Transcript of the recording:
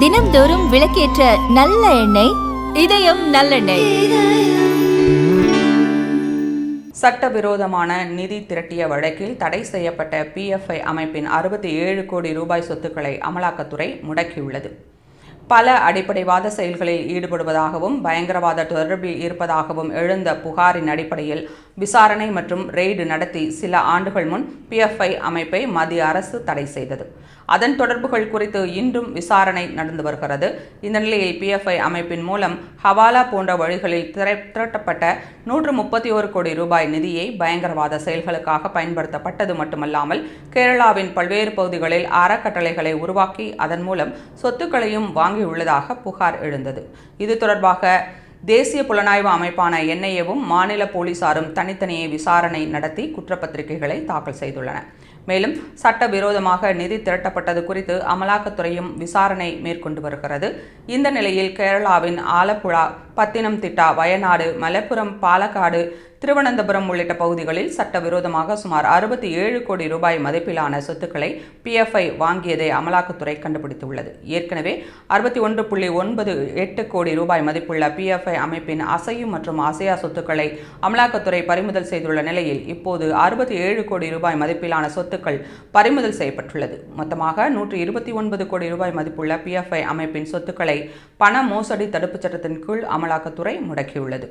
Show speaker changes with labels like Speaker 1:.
Speaker 1: தினம்தோறும் விளக்கேற்ற நல்ல எண்ணெய் இதயம் நல்லெண்ணெய்.
Speaker 2: சட்டவிரோதமான நிதி திரட்டிய வழக்கில் தடை செய்யப்பட்ட பிஎஃப்ஐ அமைப்பின் அறுபத்தி ஏழு கோடி ரூபாய் சொத்துக்களை அமலாக்கத்துறை முடக்கியுள்ளது. பல அடிப்படைவாத செயல்களில் ஈடுபடுவதாகவும் பயங்கரவாத தொடர்பில் இருப்பதாகவும் எழுந்த புகாரின் அடிப்படையில் விசாரணை மற்றும் ரெய்டு நடத்தி சில ஆண்டுகள் முன் பிஎஃப்ஐ அமைப்பை மத்திய அரசு தடை செய்தது. அதன் தொடர்புகள் குறித்து இன்றும் விசாரணை நடந்து வருகிறது. இந்த நிலையில் பிஎஃப்ஐ அமைப்பின் மூலம் ஹவாலா போன்ற வழிகளில் திரை திரட்டப்பட்ட நூற்று முப்பத்தி ஒரு கோடி ரூபாய் நிதியை பயங்கரவாத செயல்களுக்காக பயன்படுத்தப்பட்டது மட்டுமல்லாமல் கேரளாவின் பல்வேறு பகுதிகளில் அறக்கட்டளைகளை உருவாக்கி அதன் மூலம் சொத்துக்களையும் வாங்கியுள்ளதாக புகார் எழுந்தது. இது தொடர்பாக தேசிய புலனாய்வு அமைப்பான என்ஐஏவும் மாநில போலீசாரும் தனித்தனியே விசாரணை நடத்தி குற்றப்பத்திரிகைகளை தாக்கல் செய்துள்ளன. மேலும் சட்டவிரோதமாக நிதி திரட்டப்பட்டது குறித்து அமலாக்கத்துறையும் விசாரணை மேற்கொண்டு வருகிறது. இந்த நிலையில் கேரளாவின் ஆலப்புழா பத்தினம்திட்டா வயநாடு மலப்புரம் பாலக்காடு திருவனந்தபுரம் உள்ளிட்ட பகுதிகளில் சட்டவிரோதமாக சுமார் அறுபத்தி ஏழு கோடி ரூபாய் மதிப்பிலான சொத்துக்களை பிஎஃப்ஐ வாங்கியதை அமலாக்கத்துறை கண்டுபிடித்துள்ளது. ஏற்கனவே அறுபத்தி ஒன்று புள்ளி ஒன்பது எட்டு கோடி ரூபாய் மதிப்புள்ள பிஎஃப்ஐ அமைப்பின் அசையும் மற்றும் அசையா சொத்துக்களை அமலாக்கத்துறை பறிமுதல் செய்துள்ள நிலையில் இப்போது அறுபத்தி ஏழு கோடி ரூபாய் மதிப்பிலான சொத்து சொத்துக்கள் பறிமுதல் செய்யப்பட்டுள்ளது. மொத்தமாக நூற்று இருபத்தி ஒன்பது கோடி ரூபாய் மதிப்புள்ள பிஎஃப்ஐ அமைப்பின் சொத்துக்களை பண மோசடி தடுப்புச் சட்டத்தின் கீழ் அமலாக்கத்துறை முடக்கியுள்ளது.